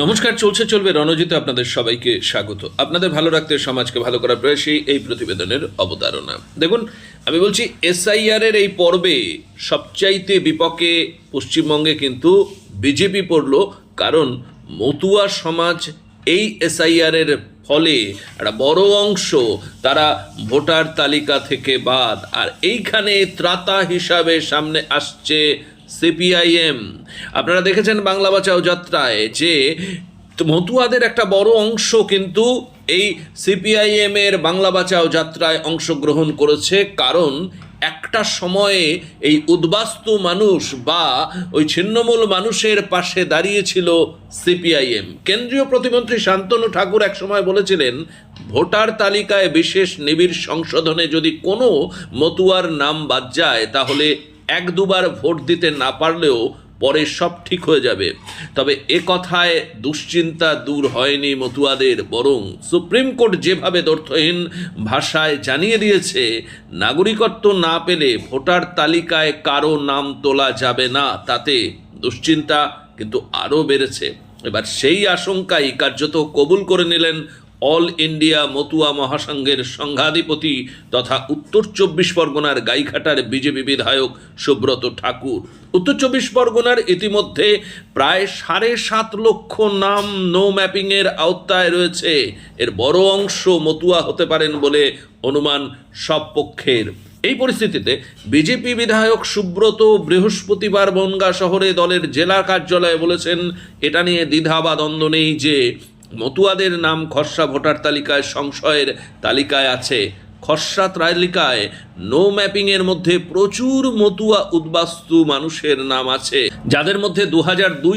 নমস্কার, চলছে, চলবে রণজিতে আপনাদের সবাইকে স্বাগত। আপনাদের ভালো রাখতে সমাজকে ভালো করার প্রয়াসেই এই প্রতিবেদনের অবতারণা। দেখুন, আমি বলছি এসআইআর এর এই পর্বে সবচাইতে বিপক্ষে পশ্চিমবঙ্গে কিন্তু বিজেপি পড়ল, কারণ মতুয়া সমাজ এই এসআইআর এর ফলে একটা বড় অংশ তারা ভোটার তালিকা থেকে বাদ, আর এইখানে ত্রাতা হিসাবে সামনে আসছে সিপিআইএম আপনারা দেখেছেন বাংলা বাঁচাও যাত্রায় যে মতুয়াদের একটা বড় অংশ কিন্তু এই সিপিআইএম এর বাংলা বাঁচাও যাত্রায় অংশগ্রহণ করেছে, কারণ একটা সময়ে এই উদ্বাস্তু মানুষ বা ওই ছিন্নমূল মানুষের পাশে দাঁড়িয়েছিল সিপিআইএম কেন্দ্রীয় প্রতিমন্ত্রী শান্তনু ঠাকুর এক সময় বলেছিলেন, ভোটার তালিকায় বিশেষ নিবিড় সংশোধনে যদি কোনো মতুয়ার নাম বাদ যায়, তাহলে এক দুবার ভোট দিতে না পারলেও পরে সব ঠিক হয়ে যাবে। তবে এ কথায় দুশ্চিন্তা দূর হয়নি মতুয়াদের, বরং সুপ্রিম কোর্ট যেভাবে দর্থহীন ভাষায় জানিয়ে দিয়েছে, নাগরিকত্ব না পেলে ভোটার তালিকায় কারও নাম তোলা যাবে না, তাতে দুশ্চিন্তা কিন্তু আরও বেড়েছে। এবার সেই আশঙ্কাই কার্যত কবুল করে নিলেন অল ইন্ডিয়া মতুয়া মহাসংঘের সংঘাধিপতি তথা উত্তর চব্বিশ পরগনার গাইঘাটার বিজেপি বিধায়ক সুব্রত ঠাকুর। উত্তর চব্বিশ পরগনার ইতিমধ্যে প্রায় সাড়ে সাত লক্ষ নাম নো ম্যাপিংয়ের আওতায় রয়েছে। এর বড় অংশ মতুয়া হতে পারেন বলে অনুমান সব পক্ষের। এই পরিস্থিতিতে বিজেপি বিধায়ক সুব্রত বৃহস্পতিবার বনগা শহরে দলের জেলা কার্যালয়ে বলেছেন, এটা নিয়ে দ্বিধা বা দ্বন্দ্ব নেই যে মতুয়াদের নাম খসড়া ভোটার তালিকায় সংশয়ের তালিকায় আছে। খসড়া তালিকায় নো ম্যাপিং এর মধ্যে প্রচুর মতুয়া উদ্বাস্তু মানুষের নাম আছে। যাদের মধ্যে দু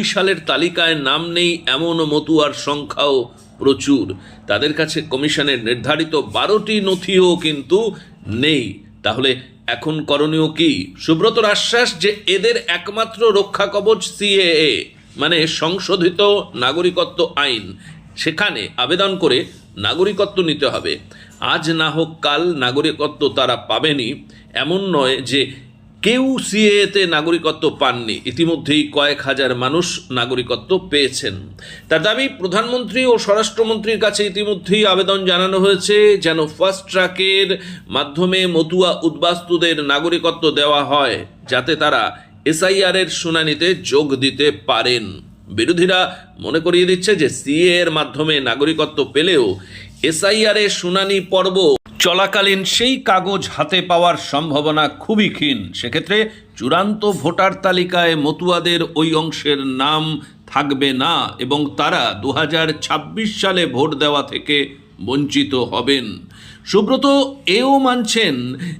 সালের তালিকায় নাম নেই, এমন মতুয়ার সংখ্যাও প্রচুর। তাদের কাছে কমিশনের নির্ধারিত বারোটি নথিও কিন্তু নেই। তাহলে এখন করণীয় কি? সুব্রতর আশ্বাস যে এদের একমাত্র রক্ষা কবচ সিএএ মানে সংশোধিত নাগরিকত্ব আইন সেখানে আবেদন করে নাগরিকত্ব নিতে হবে। আজ না হোক কাল নাগরিকত্ব তারা পাবেনি, এমন নয় যে কেউ সিএতে নাগরিকত্ব পাননি। ইতিমধ্যেই কয়েক হাজার মানুষ নাগরিকত্ব পেয়েছেন। তার দাবি, প্রধানমন্ত্রী ও স্বরাষ্ট্রমন্ত্রীর কাছে ইতিমধ্যেই আবেদন জানানো হয়েছে যেন ফাস্ট ট্র্যাকের মাধ্যমে মতুয়া উদ্বাস্তুদের নাগরিকত্ব দেওয়া হয়, যাতে তারা এসআইআর এর শুনানিতে যোগ দিতে পারেন। বিরোধীরা মনে করিয়ে দিচ্ছে যে সিএ এর মাধ্যমে নাগরিকত্ব পেলেও এসআইআর এর শুনানি পর্ব চলাকালীন সেই কাগজ হাতে পাওয়ার সম্ভাবনা খুবই ক্ষীণ। সেক্ষেত্রে চূড়ান্ত ভোটার তালিকায় মতুয়াদের ওই অংশের নাম থাকবে না এবং তারা দু হাজার ছাব্বিশ সালে ভোট দেওয়া থেকে বঞ্চিত হবেন। সুব্রত এও মানছেন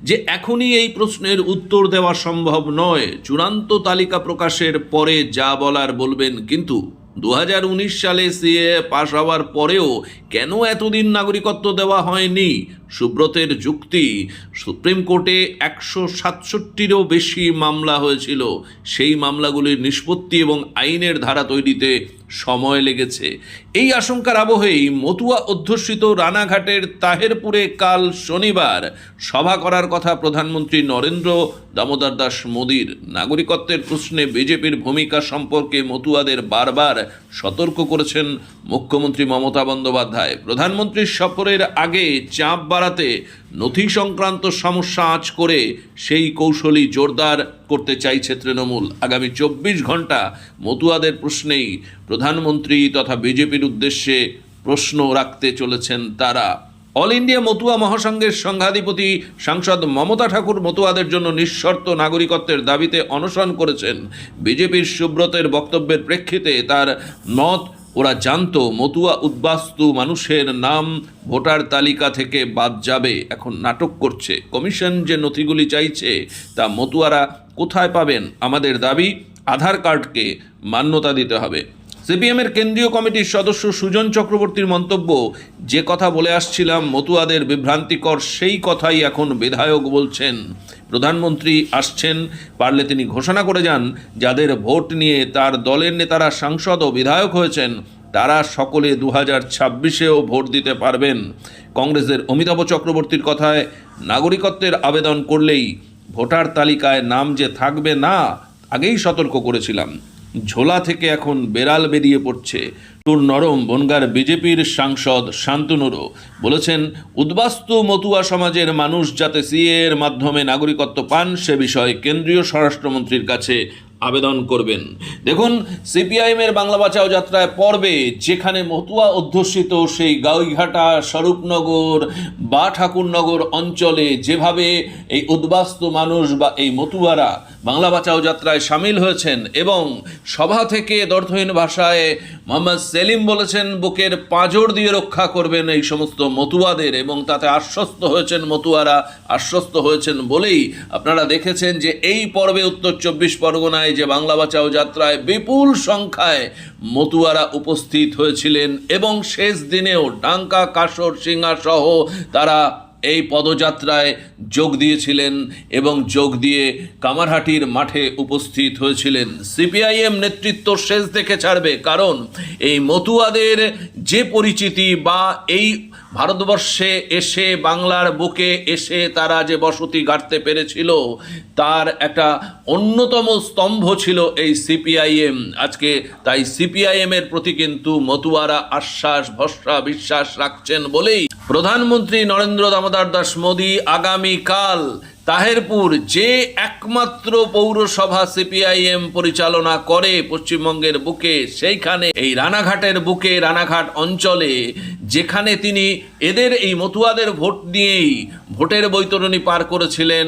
যে এখনই এই প্রশ্নের উত্তর দেওয়া সম্ভব নয়। চূড়ান্ত তালিকা প্রকাশের পরে যা বলার বলবেন, কিন্তু দু হাজার উনিশ সালে সিএ পাশ হওয়ার পরেও কেন এতদিন নাগরিকত্ব দেওয়া হয়নি? সুব্রতের যুক্তি, সুপ্রিম কোর্টে একশো সাতষট্টিরও বেশি মামলা হয়েছিল। সেই মামলাগুলির নিষ্পত্তি এবং আইনের ধারা তৈরিতে সময় লেগেছে। এই আশঙ্কার আবহেই মতুয়া অধ্যুষিত রানাঘাটের তাহেরপুরে কাল শনিবার সভা করার কথা প্রধানমন্ত্রী নরেন্দ্র দামোদর দাস মোদীর। নাগরিকত্বের প্রশ্নে বিজেপির ভূমিকা সম্পর্কে মতুয়াদের বারবার সতর্ক করেছেন মুখ্যমন্ত্রী মমতা বন্দ্যোপাধ্যায়। প্রধানমন্ত্রীর সফরের আগে চাপ বাড়াতে নথি সংক্রান্ত সমস্যা আঁচ করে সেই কৌশলই জোরদার করতে চাইছে তৃণমূল। আগামী চব্বিশ ঘণ্টা মতুয়াদের প্রশ্নেই প্রধানমন্ত্রী তথা বিজেপির উদ্দেশ্যে প্রশ্ন রাখতে চলেছেন তারা। অল ইন্ডিয়া মতুয়া মহাসংঘের সংঘাধিপতি সাংসদ মমতা ঠাকুর মতুয়াদের জন্য নিঃশর্ত নাগরিকত্বের দাবিতে অনশন করেছেন। বিজেপির সুব্রতের বক্তব্যের প্রেক্ষিতে তার মত ওরা জানতো মতুয়া উদ্বাস্তু মানুষের নাম ভোটার তালিকা থেকে বাদ যাবে। এখন নাটক করছে। কমিশন যে নথিগুলি চাইছে, তা মতুয়ারা কোথায় পাবেন? আমাদের দাবি, আধার কার্ডকে মান্যতা দিতে হবে। সিপিএমের কেন্দ্রীয় কমিটির সদস্য সুজন চক্রবর্তীর মন্তব্য, যে কথা বলে আসছিলাম, মতুয়াদের বিভ্রান্তিকর সেই কথাই এখন বিধায়ক বলছেন। প্রধানমন্ত্রী আসছেন, পারলে তিনি ঘোষণা করে যান, যাদের ভোট নিয়ে তার দলের নেতারা সাংসদ ও বিধায়ক হয়েছেন তারা সকলে দু হাজার ছাব্বিশেও ভোট দিতে পারবেন। কংগ্রেসের অমিতাভ চক্রবর্তীর কথায় নাগরিকত্বের আবেদন করলেই ভোটার তালিকায় নাম যে থাকবে না, আগেই সতর্ক করেছিলাম। ঝোলা থেকে এখন বেড়াল বেরিয়ে পড়ছে। টুর নরম বনগার বিজেপির সাংসদ শান্তনুরও বলেছেন, উদ্বাস্তু মতুয়া সমাজের মানুষ যাতে সিএ এর মাধ্যমে নাগরিকত্ব পান, সে বিষয়ে কেন্দ্রীয় স্বরাষ্ট্রমন্ত্রীর কাছে আবেদন করবেন। দেখুন, সিপিআইএমের বাংলা বাঁচাও যাত্রায় পর্বে যেখানে মতুয়া অধ্যুষিত সেই গাউইঘাটা স্বরূপনগর বা ঠাকুরনগর অঞ্চলে যেভাবে এই উদ্বাস্তু মানুষ বা এই মতুয়ারা বাংলা বাঁচাও যাত্রায় সামিল হয়েছেন এবং সভা থেকে দর্থহীন ভাষায় মোহাম্মদ সেলিম বলেছেন, বুকের পাঁজর দিয়ে রক্ষা করবেন এই সমস্ত মতুয়াদের এবং তাতে আশ্বস্ত হয়েছেন মতুয়ারা, আশ্বস্ত হয়েছেন বলেই আপনারা দেখেছেন যে এই পর্বে উত্তর চব্বিশ পরগনায় যে বাংলা বাঁচাও যাত্রায় বিপুল সংখ্যায় মতুয়ারা উপস্থিত হয়েছিলেন এবং শেষ দিনেও ডাঙ্কা কাসর সিংহা সহ তারা এই পদযাত্রায় যোগ দিয়েছিলেন এবং যোগ দিয়ে কামারহাটির মাঠে উপস্থিত হয়েছিলেন। সিপিআইএম নেতৃত্ব শেষ দেখে ছাড়বে, কারণ এই মতুয়াদের যে পরিচিতি বা এই ভারতবর্ষে এসে, বাংলার বুকে এসে তারা যে বসতি গাড়তে পেরেছিল, তার একটা অন্যতম স্তম্ভ ছিল এই সিপিআইএম। আজকে তাই সিপিআইএমের প্রতি কিন্তু মতুয়ারা আশ্বাস, ভরসা, বিশ্বাস রাখছেন বলেই প্রধানমন্ত্রী নরেন্দ্র দামোদর দাস মোদী আগামীকাল তাহেরপুর যে একমাত্র পৌরসভা সিপিআইএম পরিচালনা করে পশ্চিমবঙ্গের বুকে, সেইখানে, এই রানাঘাটের বুকে, রানাঘাট অঞ্চলে, যেখানে তিনি এদের এই মতুয়াদের ভোট নিয়েই ভোটের বৈতরণী পার করেছিলেন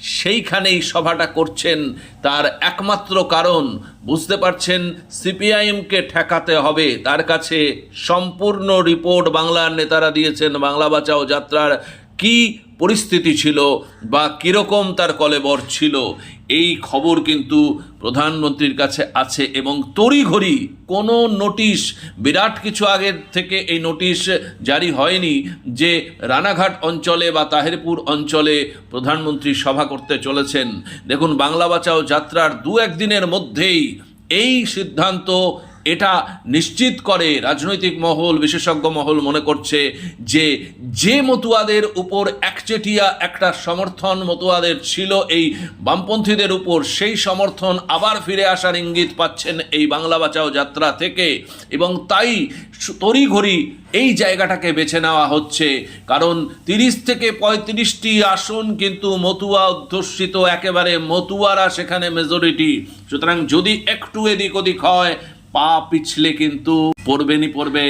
সেইখানেই সভাটা করছেন তার একমাত্র কারণ, বুঝতে পারছেন, সিপিআইএমকে ঠেকাতে হবে। তার কাছে সম্পূর্ণ রিপোর্ট বাংলার নেতারা দিয়েছেন, বাংলা বাঁচাও যাত্রার কি পরিস্থিতি ছিল বা কীরকম তার কলেবর ছিল, এই খবর কিন্তু প্রধানমন্ত্রীর কাছে আছে এবং তড়িঘড়ি কোনো নোটিশ, বিরাট কিছু আগের থেকে এই নোটিশ জারি হয়নি যে রানাঘাট অঞ্চলে বা তাহেরপুর অঞ্চলে প্রধানমন্ত্রী সভা করতে চলেছেন। দেখুন, বাংলা বাঁচাও যাত্রার দু একদিনের মধ্যেই এই সিদ্ধান্ত এটা নিশ্চিত করে রাজনৈতিক মহল, বিশেষজ্ঞ মহল মনে করছে যে যে মতুয়াদের উপর একচেটিয়া একটা সমর্থন মতুয়াদের ছিল এই বামপন্থীদের উপর, সেই সমর্থন আবার ফিরে আসার ইঙ্গিত পাচ্ছেন এই বাংলা বাঁচাও যাত্রা থেকে। এবং তাই তড়িঘড়ি এই জায়গাটাকে বেছে নেওয়া হচ্ছে। কারণ তিরিশ থেকে পঁয়ত্রিশটি আসন কিন্তু মতুয়া অধ্যুষিত, একেবারে মতুয়ারা সেখানে মেজরিটি সুতরাং যদি একটু এদিক ওদিক হয় পা পিছলে কিন্তু পড়বেনি পড়বে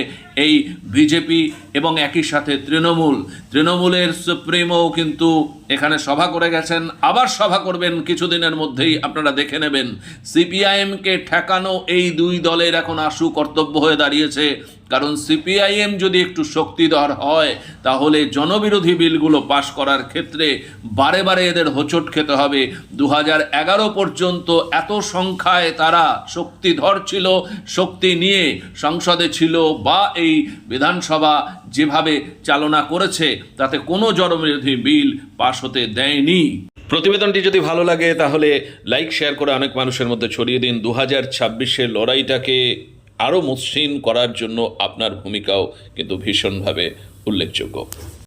এই বিজেপি এবং একই সাথে তৃণমূল। তৃণমূলের সুপ্রিমো কিন্তু এখানে সভা করে গেছেন, আবার সভা করবেন কিছুদিনের মধ্যেই, আপনারা দেখে নেবেন। সিপিআইএমকে ঠেকানো এই দুই দলের এখন আশু কর্তব্য হয়ে দাঁড়িয়েছে। কারণ সিপিআইএম যদি একটু শক্তিধর হয়, তাহলে জনবিরোধী বিলগুলো পাশ করার ক্ষেত্রে বারে বারে এদের হোঁচট খেতে হবে। দু পর্যন্ত এত সংখ্যায় তারা শক্তিধর ছিল, শক্তি নিয়ে সংসদে ছিল বা এই বিধানসভা যেভাবে চালনা করেছে, তাতে কোনো জনবিরোধী বিল পাশ হতে দেয়নি। প্রতিবেদনটি যদি ভালো লাগে, তাহলে লাইক, শেয়ার করে অনেক মানুষের মধ্যে ছড়িয়ে দিন। দু হাজার লড়াইটাকে আরও মসৃণ করার জন্য আপনার ভূমিকাও কিন্তু ভীষণভাবে উল্লেখযোগ্য।